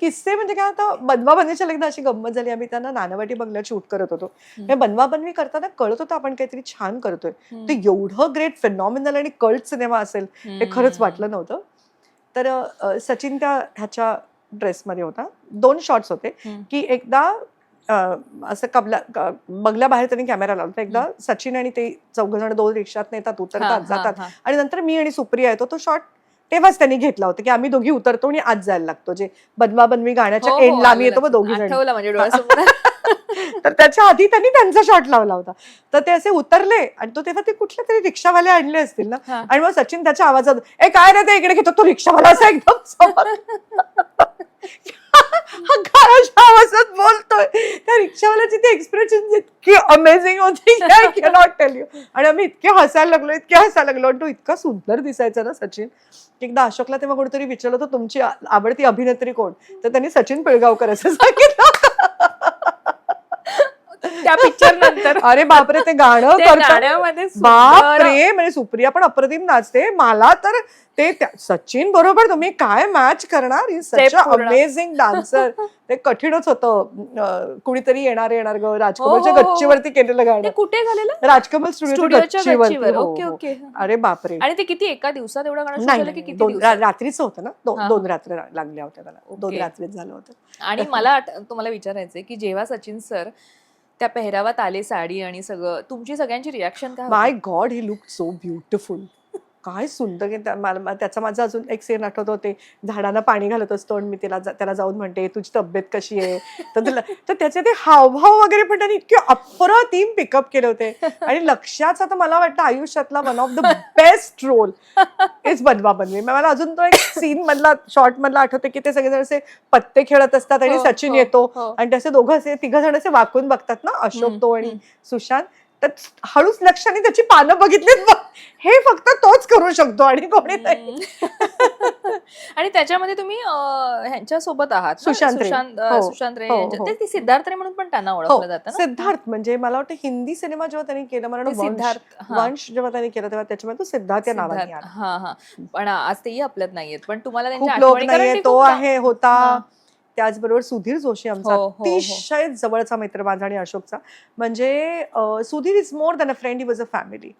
किस्से म्हणजे काय आता बनवा बनवीच्या एकदा अशी गंमत झाली. आम्ही त्यांना नानावाटी बंगल्यात शूट करत होतो. हे बनवा बनवी करताना कळत होतं आपण काहीतरी छान करतोय. ते एवढं ग्रेट फिनॉमिनल आणि कल्ट सिनेमा असेल हे खरंच वाटलं नव्हतं. तर सचिन त्या ह्याच्या ड्रेसमध्ये होता. दोन शॉट्स होते. की एकदा असं कबला क- बंगल्याबाहेर त्यांनी कॅमेरा लावला. होता एकदा सचिन आणि ते चौघ जण दोन रिक्षात नेतात उतरतात जातात. आणि नंतर मी आणि सुप्रिया येतो. तो शॉट तेव्हाच त्यांनी घेतला होता की आम्ही दोघी उतरतो आणि आज जायला लागतो. जे बनवा बनवी गाण्याच्या हो, एंडला आम्ही येतो दोघी जण. म्हणजे तर त्याच्या आधी त्यांनी त्यांचा शॉट लावला होता. तर ते असे उतरले आणि तो तेव्हा ते कुठले तरी रिक्षावाले आणले असतील ना? हा. आणि मग सचिन त्याच्या आवाजात ए काय रे ते इकडे घेतो तो रिक्षावाला असा एकदम हा घराच्या आवाजात बोलतोय. त्या रिक्षावाल्याची ती एक्सप्रेशन इतकी अमेझिंग होती. आय कॅनॉट टेल यू आणि आम्ही इतके हसायला लागलो इतके हसायला लागलो. आणि तो इतका सुंदर दिसायचा ना सचिन. एकदा अशोकला तेव्हा कोणीतरी विचारलं होतं तुमची आवडती अभिनेत्री कोण? तर त्यांनी सचिन पिळगावकर असं सांगितलं. त्या पिक्चर नंतर. अरे बापरे ते गाणं ते करतात गाण्यामध्ये बापरे म्हणजे सुप्रिया पण अप्रतिम नाचते. मला तर ते त्या- सचिन बरोबर तुम्ही काय मॅच करणार? ही सच पूर्ण. अमेझिंग डान्सर ते कठीणच होतं. अं, कुणीतरी येणार येणार ग. राजकमलच्या हो, हो, हो. गच्चीवरती केलेलं ते गाणं कुठे झालेलं? राजकमल स्टुडिओच्या स्टुडिओच्या गच्चीवरती. गच्चीवर. हो, ओके हो. ओके. अरे बापरे. आणि ते किती एका दिवसात एवढं गाणं नाही की नाही, किती दोन दिवसात? रा- रात्रीचं होतं ना. दो- हा. दोन रात्र लागल्या होत्या त्याला. दोन ओके. रात्रीत झालं होतं. आणि मला आठ- तुम्हाला विचारायचंय की जेव्हा सचिन सर त्या पेहरावात आले साडी आणि सगळं. तुमची सगळ्यांची रिॲक्शन काय माय गॉड ही लुक सो ब्युटिफुल काय सुंदर मला त्याचा माझा अजून एक सीन आठवतो. ते झाडांना पाणी घालत असतो आणि मी त्याला जा- त्याला जाऊन म्हणते तुझी तब्येत कशी आहे? तर तुला तर त्याचे ते हावभाव वगैरे पण त्यांनी इतके अप्रतिम पिकअप केले होते. आणि लक्षाचा तर मला वाटतं आयुष्यातला one of the best role is बनवा बनवी. मला अजून तो एक सीन मधला शॉर्ट मधला आठवते की ते सगळेजण असे पत्ते खेळत असतात आणि हो, सचिन हो, येतो हो. आणि त्याचे दोघं असे तिघ जण असे वाकून बघतात ना अशोक तो आणि. सुशांत. तर हळूच लक्षाने त्याची पानं बघितलीत बघ. हे फक्त तोच करू शकतो आणि कोणी नाही. आणि त्याच्यामध्ये तुम्ही अं, ह्यांच्या सोबत आहात? सुशांत. सुशांत हो, रे हो, हो. ते- ते सिद्धार्थ रे म्हणून पण त्यांना हो ओळखलं जातं ना सिद्धार्थ म्हणजे मला वाटतं हिंदी सिनेमा जेव्हा त्यांनी केला मला सिद्धार्थ हा. वंश जेव्हा त्यांनी केला तेव्हा त्याच्यामध्ये तो सिद्धार्थ या नावाने हा हा पण आज तेही आपल्यात नाहीयेत पण तुम्हाला त्यांच्या ते आहे होता हा. त्याचबरोबर सुधीर जोशी आमचा हो, हो, हो. अतिशय जवळचा मित्र माझा आणि अशोकचा म्हणजे Sudhir is more than a friend he was a family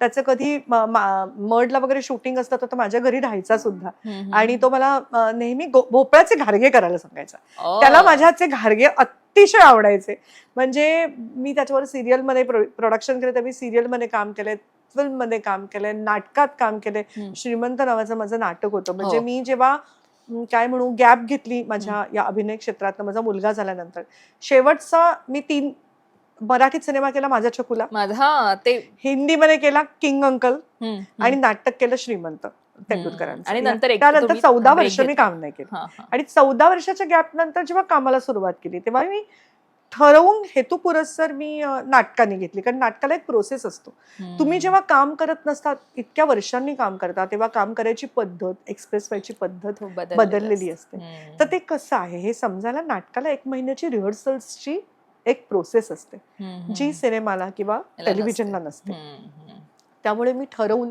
त्याचं कधी मर्डला वगैरे शूटिंग असतं तर तो माझ्या घरी राहायचा सुद्धा. आणि तो मला नेहमी भोपळ्याचे घारगे करायला सांगायचा. त्याला माझ्या हातचे घारगे अतिशय आवडायचे म्हणजे मी त्याच्यावर सिरियलमध्ये प्रोडक्शन केलं तर मी सिरियलमध्ये काम केलंय फिल्ममध्ये काम केलंय नाटकात काम केलंय. श्रीमंत नावाचं माझं नाटक होतं म्हणजे. मी जेव्हा काय म्हणू गॅप घेतली माझ्या या अभिनय क्षेत्रात माझा मुलगा झाल्यानंतर शेवटचा मी तीन मराठीत सिनेमा केला माझ्या चकुला माझा ते हिंदीमध्ये केला किंग अंकल. आणि नाटक केलं श्रीमंत तेंडुलकरांचं आणि नंतर एक त्यानंतर चौदा वर्ष मी. काम नाही केलं. आणि चौदा वर्षाच्या गॅप नंतर जेव्हा कामाला सुरुवात केली तेव्हा मी ठरवून हेतू पुरस्सर मी नाटकाने घेतली कारण नाटकाला एक प्रोसेस असतो तुम्ही. जेव्हा काम करत नसतात इतक्या वर्षांनी काम करता तेव्हा काम करायची पद्धत एक्सप्रेस व्हायची पद्धत खूप बदललेलं असते. तर ते कसं आहे हे समजायला नाटकाला एक महिन्याची रिहर्सल्सची एक प्रोसेस असते जी. सिनेमाला किंवा टेलिव्हिजनला नसते. त्यामुळे मी ठरवून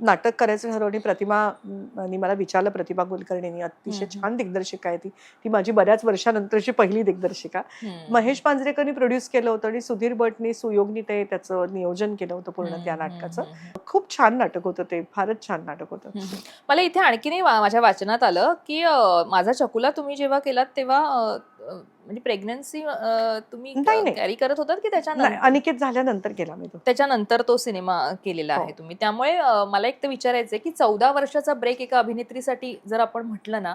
नाटक करायचं ठरवणे प्रतिमा अं, नी मला विचारलं प्रतिभा कुलकर्णींनी अतिशय. छान दिग्दर्शिका आहे ती ती माझी बऱ्याच वर्षानंतरची पहिली दिग्दर्शिका. महेश पांजरेकरनी प्रोड्यूस केलं होतं आणि सुधीर भटनी सुयोगनी ते त्याचं नियोजन केलं होतं पूर्ण त्या नाटकाचं. खूप छान नाटक होतं ते फारच छान नाटक होतं. मला इथे आणखीनही माझ्या वाचनात आलं की माझा चकुला तुम्ही जेव्हा केलात तेव्हा म्हणजे प्रेग्नन्सी तुम्ही. कॅरी करत होतात की त्याच्यानंतर अनिकेत झाल्यानंतर केला मी तो त्याच्यानंतर तो सिनेमा केलेला आहे हो. तुम्ही त्यामुळे मला एक तर विचारायचं की चौदा वर्षाचा ब्रेक एका अभिनेत्रीसाठी जर आपण म्हटलं ना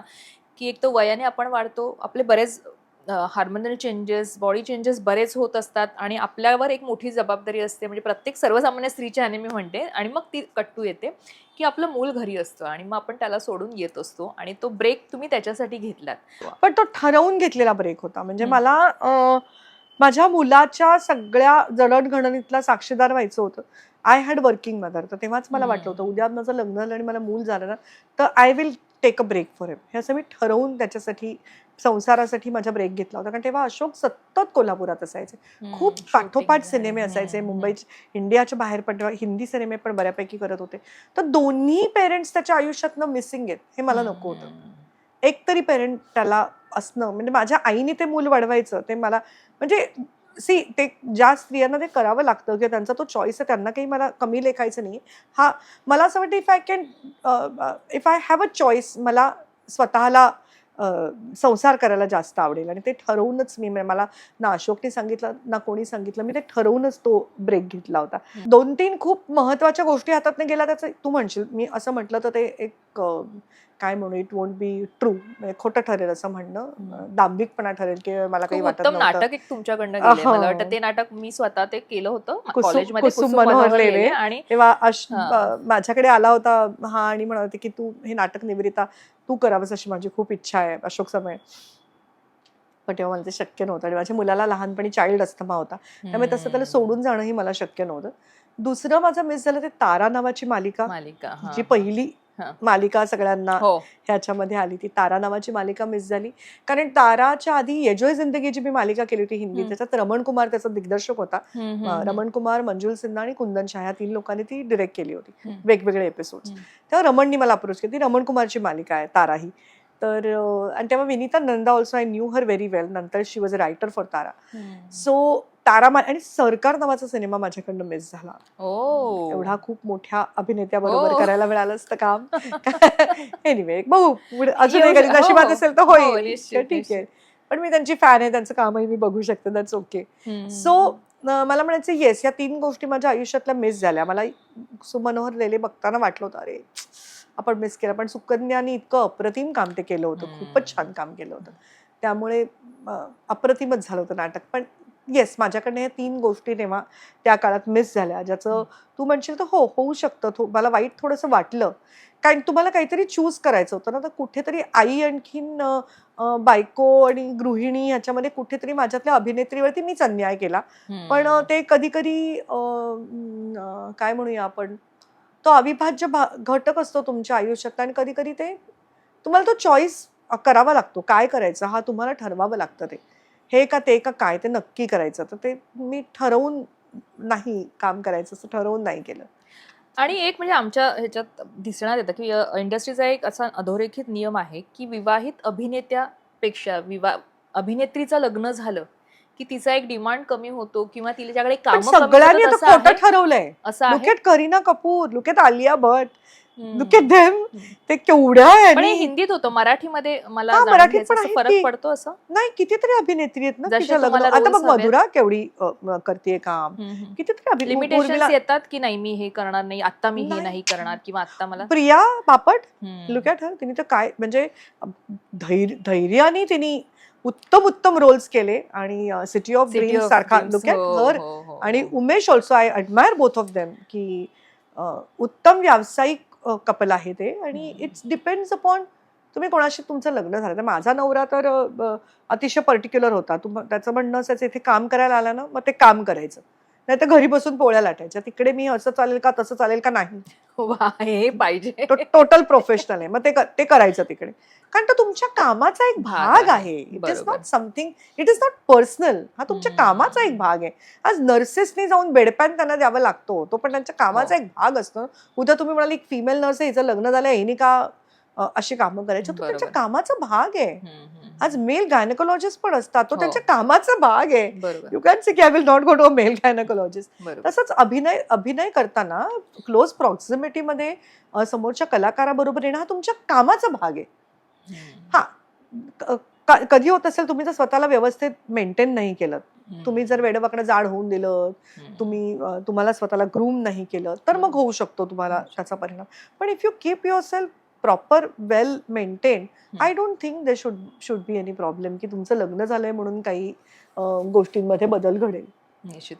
की एक तर वयाने आपण वाढतो आपले बरेच हार्मोनल चेंजेस बॉडी चेंजेस बरेच होत असतात आणि आपल्यावर एक मोठी जबाबदारी असते. म्हणजे प्रत्येक सर्वसामान्य स्त्रीच्या ह्याने मी म्हणते आणि मग ती कट्टू येते की आपलं मूल घरी असतं आणि मग आपण त्याला सोडून येत असतो आणि तो ब्रेक तुम्ही त्याच्यासाठी घेतलात. पण तो ठरवून घेतलेला ब्रेक होता. म्हणजे. मला माझ्या मुलाच्या सगळ्या जडणघडणीतला साक्षीदार व्हायचं होतं. आय हॅड वर्किंग मदर तर तेव्हाच मला वाटलं होतं. उद्या माझं लग्न झालं आणि मला मूल झालं ना तर I will take a break for him हे असं मी ठरवून त्याच्यासाठी संसारासाठी माझा ब्रेक घेतला होता. कारण तेव्हा अशोक सतत कोल्हापुरात असायचे. खूप पाठोपाठ सिनेमे असायचे. मुंबई इंडियाच्या बाहेर पण हिंदी सिनेमे पण बऱ्यापैकी करत होते. तर दोन्ही पेरेंट्स त्याच्या आयुष्यातनं मिसिंग आहेत हे मला नको होतं. एक तरी पेरेंट त्याला असणं म्हणजे माझ्या आईने ते मूल वाढवायचं ते मला म्हणजे सी ते ज्या स्त्रियांना ते करावं लागतं किंवा त्यांचा तो चॉईस आहे त्यांना काही मला कमी लेखायचं नाही. हा मला असं वाटतं if I can if I have a choice मला स्वतःला संसार करायला जास्त आवडेल. आणि ते ठरवूनच मी म्हणजे मला ना अशोकने सांगितलं ना कोणी सांगितलं मी ते ठरवूनच तो ब्रेक घेतला होता. दोन तीन खूप महत्त्वाच्या गोष्टी हातात गेल्या त्याचं तू म्हणशील मी असं म्हटलं तर ते एक काय म्हणू इट वोंट बी ट्रू खोटं ठरेल असं म्हणणं. दांभिकपणा ठरेल की मला काही वाटत नाटक एक तुमच्याकडनं गेले. वाटतं ते नाटक मी स्वतः ते केलं होतं. कॉलेजमध्ये आणि तेव्हा हा. माझ्याकडे आला होता हा आणि म्हणत होते की तू हे नाटक निवेदिता तू करावंस अशी माझी खूप इच्छा आहे अशोक समय पण तेव्हा मला ते शक्य नव्हतं आणि माझ्या मुलाला लहानपणी चाइल्ड अस्थमा होता त्यामुळे तसं त्याला सोडून जाणंही मला शक्य नव्हतं दुसरं माझं मिस झालं ते तारा नावाची मालिका मालिका जी. पहिली. मालिका सगळ्यांना हो. ह्याच्यामध्ये आली. ती तारा नावाची मालिका मिस झाली. कारण ताराच्या आधी येजोय जिंदगी जी मी मालिका केली होती हिंदी. त्याच्यात रमण कुमार त्याचा दिग्दर्शक होता. रमण कुमार मंजुल सिन्हा आणि कुंदन शाह या तीन लोकांनी ती डिरेक्ट केली होती. वेगवेगळे एपिसोड. तेव्हा रमणनी मला अप्रोच केली. ती रमण कुमारची मालिका आहे तारा ही. तर आणि तेव्हा Vinita Nanda also I knew her very well नंतर she was a writer for Tara. So Tara मा- आणि सरकार नावाचा सिनेमा माझ्याकडनं मिस झाला. एवढा खूप मोठ्या अभिनेत्याबरोबर. करायला मिळालं असतं काम. एनिवे पुढे अजून नशिबात हो, असेल तर हो, होईल तर ठीक आहे. पण मी त्यांची फॅन आहे त्यांचं कामही मी बघू शकते. That's okay. सो मला म्हणायचं येस या तीन गोष्टी माझ्या आयुष्यातल्या मिस झाल्या. मला सुमनोहर लेले बघताना वाटलं होतं अरे आपण मिस केलं. पण सुकन्याने इतकं अप्रतिम काम ते केलं होतं. खूपच छान काम केलं होतं. त्यामुळे अप्रतिमच झालं होतं नाटक. पण येस माझ्याकडनं तीन गोष्टी तेव्हा त्या काळात मिस झाल्या ज्याचं तू म्हणशील तर हो होऊ शकतं. थो मला वाईट थोडंसं वाटलं. कारण तुम्हाला काहीतरी चूज करायचं होतं ना तर कुठेतरी आई आणखीन बायको आणि गृहिणी ह्याच्यामध्ये कुठेतरी माझ्यातल्या अभिनेत्रीवरती मीच अन्याय केला. पण ते कधी कधी काय म्हणूया आपण तो अविभाज्य भा घटक असतो तुमच्या आयुष्यात आणि कधी कधी ते तुम्हाला तो चॉईस करावा लागतो. काय करायचं? हा तुम्हाला ठरवावं लागतं ते. हे का ते का काय ते नक्की करायचं. तर ते मी ठरवून नाही काम करायचं असं ठरवून नाही केलं. आणि एक म्हणजे आमच्या ह्याच्यात दिसण्यात येतं की इंडस्ट्रीचा एक असा अधोरेखित नियम आहे की विवाहित अभिनेत्यापेक्षा विवा अभिनेत्रीचं लग्न झालं की तिचा एक डिमांड कमी होतो किंवा तिच्याकडे पण काम सगळ्यांनी आता खोटं ठरवलंय असं लुक आहे at Kareena Kapoor look at Alia Bhatt hmm. Look at them ते केवढ्या पण हे हिंदीत होतं मराठीमध्ये मला हा, जाणून मराठीत घ्यायचं पण असं आहेत फरक. पडतो असं नाही कितीतरी अभिनेत्री आहेत ना जसे तिच्या लग्न तुम्हाला आता roles बघ हवेत. मधुरा केवढी अ, करतेय काम कितीतरी अभिनेत्री लिमिटेशन उर्मिला- येतात की नाही मी हे करणार नाही आता मी हे नाही. नाही करणार किंवा आता मला प्रिया बापट हम्म. लुक ॲट हर तिने तर काय म्हणजे धैर्य धैर्याने तिने उत्तम उत्तम रोल्स केले आणि सिटी ऑफ ड्रीम्स सारखा. लुक ॲट हर आणि. Umesh also I admire both of them की उत्तम व्यावसायिक कपल आहे ते आणि. इट्स डिपेंड्स अपॉन तुम्ही कोणाशी तुमचं लग्न झालं तर माझा नवरा तर अतिशय पर्टिक्युलर होता तुम त्याचं म्हणणं असायचं इथे काम करायला आला ना मग ते काम करायचं नाही तर घरी बसून पोळ्या लाटायच्या. तिकडे मी असं चालेल का तसं चालेल का नाही. वा, हे पाहिजे. तो टोटल प्रोफेशनल आहे. मग ते करायचं तिकडे. कारण तो तुमच्या कामाचा एक भाग आहे. It is. Not something it is not personal हा तुमच्या. कामाचा एक भाग आहे. आज नर्सेसनी जाऊन बेडपॅन त्यांना द्यावा लागतो. तो पण त्यांच्या कामाचा हो. एक भाग असतो. उद्या तुम्ही म्हणाले एक फिमेल नर्स आहे हिचं लग्न झालं हिने का अशी कामं करायची? तो त्यांच्या. कामाचा भाग आहे. आज मेल गायनकोलॉजिस्ट पण असतात. तो हो. त्यांच्या कामाचा भाग आहे. यू कॅन से की I will not go to a male gynaecologist तसंच अभिनय अभिनय करताना क्लोज प्रॉक्झिमिटीमध्ये अ, समोरच्या कलाकाराबरोबर येणं हा तुमच्या कामाचा भाग आहे. हा. कधी होत असेल तुम्ही जर स्वतःला व्यवस्थित मेंटेन नाही केलं तुम्ही जर वेडवाकडे जाड होऊन दिलं. तुम्ही तुम्हाला स्वतःला ग्रूम नाही केलं तर मग होऊ शकतो तुम्हाला त्याचा परिणाम. पण if you keep yourself proper well maintain I don't think they should should be any problem की तुमचं लग्न झालंय म्हणून काही गोष्टींमध्ये बदल घडेल. निश्चित.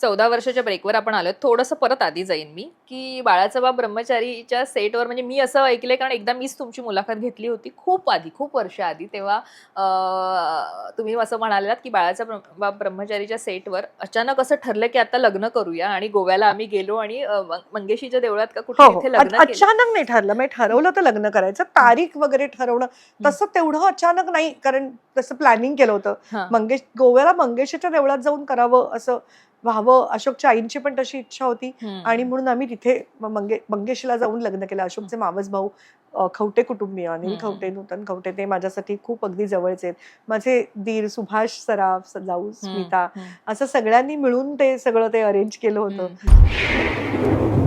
चौदा वर्षाच्या ब्रेकवर आपण आलो थोडंसं परत आधी जाईन मी की बाळाचा बाप ब्रह्मचारीच्या सेटवर म्हणजे मी असं ऐकलंय कारण एकदा मीच तुमची मुलाखत घेतली होती खूप आधी खूप वर्ष आधी तेव्हा तुम्ही असं म्हणालात की बाळाचा बाप ब्रह्मचारीच्या सेटवर अचानक असं ठरलं की आता लग्न करूया आणि गोव्याला आम्ही गेलो आणि मंगेशीच्या देवळात का कुठे हो हो. तिथे लग्न अचानक नाही ठरलं. मी ठरवलं तर लग्न करायचं. तारीख वगैरे ठरवणं. तसं तेवढं अचानक नाही कारण तसं प्लॅनिंग केलं होतं. मंगेश गोव्याला मंगेशीच्या देवळात जाऊन करावं असं व्हावं अशोकच्या आईंची पण तशी इच्छा होती. आणि म्हणून आम्ही तिथे मंगे मंगेशला जाऊन लग्न केलं अशोकचे मावस भाऊ खवटे कुटुंबीय अनिल. खवटे नूतन खवटे ते माझ्यासाठी खूप अगदी जवळचे आहेत माझे दीर सुभाष सराफ जाऊ स्मिता. असं सगळ्यांनी मिळून ते सगळं ते अरेंज केलं होतं.